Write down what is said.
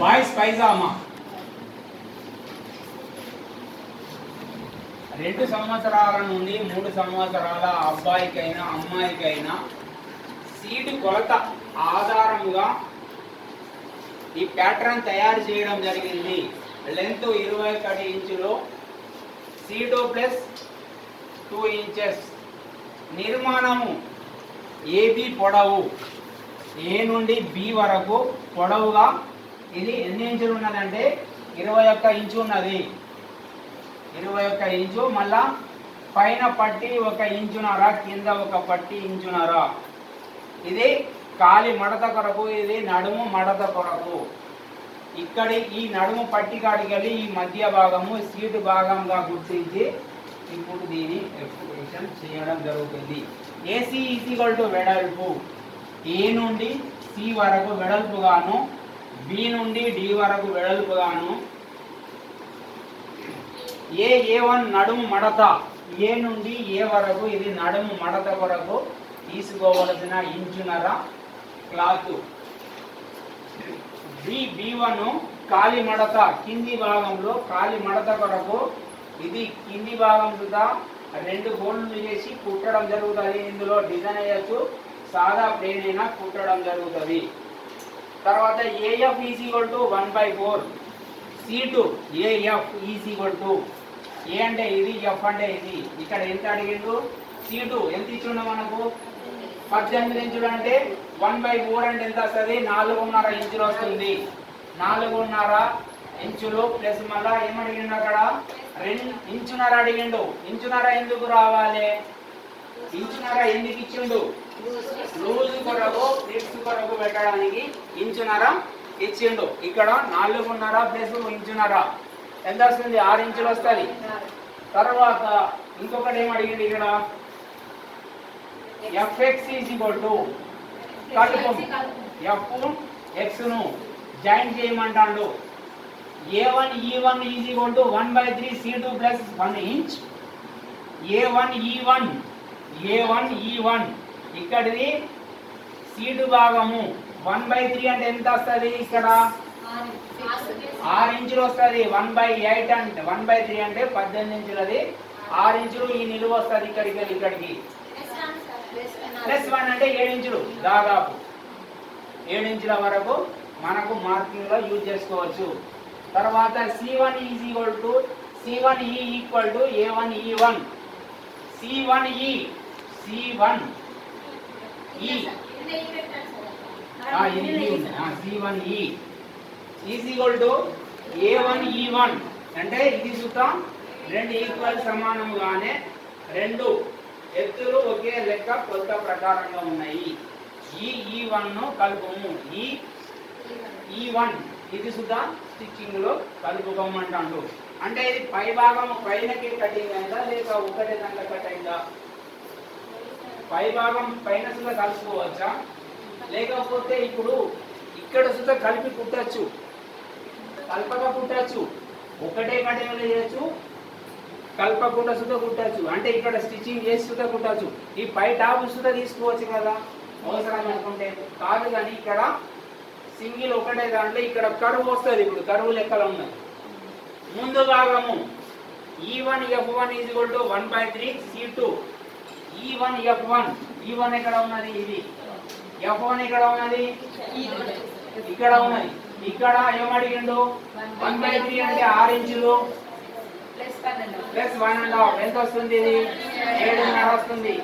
Boys pyjama రెండు సంవత్సరాల నుండి మూడు సంవత్సరాల అబ్బాయికైనా అమ్మాయికైనా సీటు కొలత ఆధారంగా ఈ ప్యాటర్న్ తయారు చేయడం జరిగింది. లెంత్ ఇరవై ఒకటి ఇంచులు సీటు ప్లస్ టూ ఇంచెస్ నిర్మాణము ఏబి పొడవు. ఏ నుండి బి వరకు పొడవుగా ఇది ఎన్ని ఇంచులు ఉన్నదంటే ఇరవై ఒక్క ఇంచు ఉన్నది. ఇరవై ఒక్క ఇంచు మళ్ళా పైన పట్టి ఒక ఇంచునర కింద ఒక పట్టి ఇంచునర ఇది కాలి మడత కొరకు ఇది నడుము మడత కొరకు. ఇక్కడి ఈ నడుము పట్టి కాడికి వెళ్ళి ఈ మధ్య భాగము సీటు భాగంగా గుర్తించి ఇప్పుడు దీని ఎక్స్ప్లెనేషన్ చేయడం జరుగుతుంది. ఏసీ ఈసీగల్ టు వెడల్పు. ఏ నుండి సి వరకు వెడల్పుగాను బి నుండి డి వరకు వెడల్పుగాను ఏ ఏ వన్ నడుము మడత ఏ నుండి ఏ వరకు ఇది నడుము మడత కొరకు తీసుకోవలసిన ఇంచునర క్లాత్. బి బి వన్ కాలి మడత కింది భాగంలో కాలి మడత కొరకు ఇది కింది భాగం కూడా రెండు హోల్లు చేసి కుట్టడం జరుగుతుంది. ఇందులో డిజైన్ అయ్యచ్చు సాదా ప్లేన్ అయినా కుట్టడం జరుగుతుంది. తర్వాత A F is equal to one by four seat A F is equal to A అంటే ఇది ఎఫ్ అంటే ఇది ఇక్కడ ఎంత అడిగిండు సీటు ఎంత ఇచ్చిండు మనకు? పద్దెనిమిది ఇంచులు అంటే వన్ బై ఫోర్ అంటే ఎంత వస్తుంది? నాలుగున్నర ఇంచులు వస్తుంది. నాలుగున్నర ఇంచులు ప్లస్ మళ్ళా ఏమడిగిండు అక్కడ? రెండు ఇంచున్నర అడిగిండు. ఇంచున్నర ఎందుకు రావాలి? ఇంచున్నర ఎందుకు ఇచ్చిండు లూజు కొరకు ఫ్లిప్స్ కొరకు పెట్టడానికి ఇంచున్నర ఇచ్చిండు. ఇక్కడ నాలుగున్నర ప్లస్ ఇంచున్నర? ఎంత వస్తుంది? ఆరు ఇంచులు వస్తుంది. తర్వాత ఇంకొకటి ఏం అడిగింది ఇక్కడ? F X is equal to F ఎక్స్ను join చేయమంటాడు. A one E one is equal to one by three C two plus one inch A one E one A one E one ఇక్కడిది seat భాగము. One by three అంటే ఎంత వస్తుంది ఇక్కడ? ఆరు ఇంచులు వస్తుంది. One by eight అంటే one by three అంటే పద్దెనిమిది ఇంచులది. ఆరు ఇంచులు ఈ నిలువ వస్తుంది ఇక్కడికి వెళ్ళి ఇక్కడికి. ప్లస్ వన్ అంటే ఏడు ఇంచులు దాదాపు. ఏడు ఇంచుల వరకు మనకు మార్కింగ్లో యూజ్ చేసుకోవచ్చు. తర్వాత C one is equal to C one E equal to A one E one C one E C one E C one E is equal to A one E one అంటే ఇది చూద్దాం. రెండు equal సమానముగానే రెండు ఎత్తులు ఒకే లెక్క కొత్త ప్రకారంగా ఉన్నాయి. ఈ ఈ వన్ను కలుపుము. ఈ ఈ వన్ ఇది సుధా స్టిచ్చింగ్లో కలుపుకోమంటాడు అంటే ఇది పై భాగం పైనకి కటింగ్ అయిందా లేక ఒకటే దాంట్లో కట్ అయిందా? పై భాగం పైన సుధా కలుసుకోవచ్చా? లేకపోతే ఇప్పుడు ఇక్కడ సుధా కలిపి కుట్టచ్చు. కల్పక కుట్టచ్చు. ఒకటే కటింగ్ చేయొచ్చు. కల్పకుండా సుత కుట్టచ్చు. అంటే ఇక్కడ స్టిచ్చింగ్ చేసి సుత కుట్టచ్చు. ఈ పై టాప్ సుత తీసుకోవచ్చు కదా. అవసరం అనుకుంటే కాదు కానీ ఇక్కడ సింగిల్ ఒకటే దాంట్లో ఇక్కడ కరువు వస్తుంది. ఇప్పుడు కరువు లెక్కలు ఉన్నాయి ముందు భాగము E one F one is equal to one by three C two one F one E one ఎక్కడ ఉన్నది? ఇది. ఎఫ్ వన్ ఎక్కడ ఉన్నది? ఇక్కడ ఉన్నది. ఇక్కడ ఏమడిగిండు వన్ బై త్రీ అంటే ఆరు ఇంచులు. ప్లస్ వన్ అండ్ హాఫ్ ఎంత వస్తుంది ఇది? ఏడున్నర వస్తుంది.